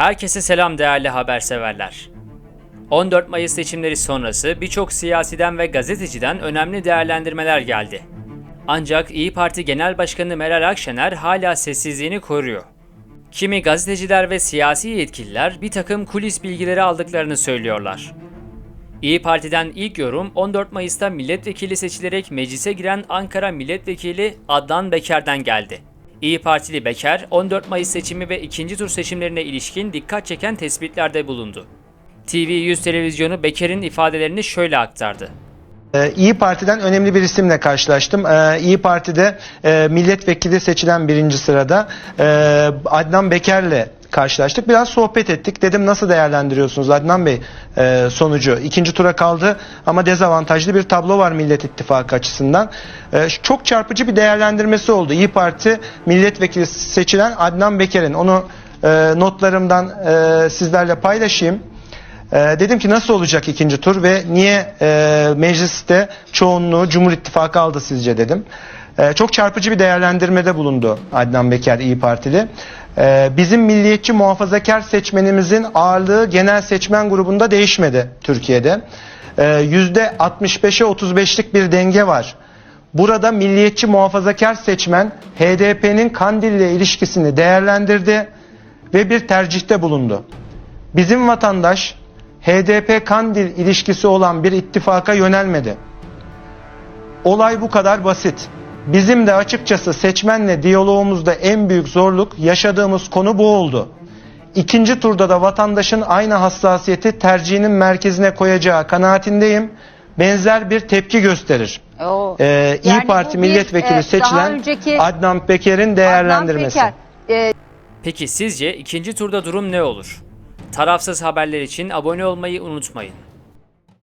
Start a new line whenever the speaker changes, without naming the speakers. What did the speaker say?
Herkese selam değerli haberseverler. 14 Mayıs seçimleri sonrası birçok siyasiden ve gazeteciden önemli değerlendirmeler geldi. Ancak İyi Parti Genel Başkanı Meral Akşener hala sessizliğini koruyor. Kimi gazeteciler ve siyasi yetkililer bir takım kulis bilgileri aldıklarını söylüyorlar. İyi Parti'den ilk yorum 14 Mayıs'ta milletvekili seçilerek meclise giren Ankara Milletvekili Adnan Beker'den geldi. İyi Partili Beker, 14 Mayıs seçimi ve ikinci tur seçimlerine ilişkin dikkat çeken tespitlerde bulundu. TV100 televizyonu Beker'in ifadelerini şöyle aktardı.
Ee, İyi Parti'den önemli bir isimle karşılaştım. Ee, İyi Parti'de e, milletvekili seçilen birinci sırada e, Adnan Beker'le karşılaştık. Biraz sohbet ettik. Dedim nasıl değerlendiriyorsunuz Adnan Bey e, sonucu? İkinci tura kaldı ama dezavantajlı bir tablo var Millet İttifakı açısından. Çok çarpıcı bir değerlendirmesi oldu. İyi Parti milletvekili seçilen Adnan Beker'in. Onu notlarımdan sizlerle paylaşayım. Ee, dedim ki nasıl olacak ikinci tur ve niye e, mecliste çoğunluğu Cumhur İttifakı aldı sizce dedim. Ee, çok çarpıcı bir değerlendirmede bulundu Adnan Beker İyi Partili. Ee, bizim milliyetçi muhafazakar seçmenimizin ağırlığı genel seçmen grubunda değişmedi Türkiye'de. Ee, %65'e 35'lik bir denge var. Burada milliyetçi muhafazakar seçmen HDP'nin Kandil'le ilişkisini değerlendirdi ve bir tercihte bulundu. Bizim vatandaş HDP Kandil ilişkisi olan bir ittifaka yönelmedi. Olay bu kadar basit. Bizim de açıkçası seçmenle diyalogumuzda en büyük zorluk yaşadığımız konu bu oldu. İkinci turda da vatandaşın aynı hassasiyeti tercihinin merkezine koyacağı kanaatindeyim. Benzer bir tepki gösterir.
O.
Ee, İyi
Yani
Parti
bu bir,
milletvekili
e,
seçilen
önceki
Adnan Peker'in değerlendirmesi.
Adnan Peker, e,
Peki sizce ikinci turda durum ne olur? Tarafsız haberler için abone olmayı unutmayın.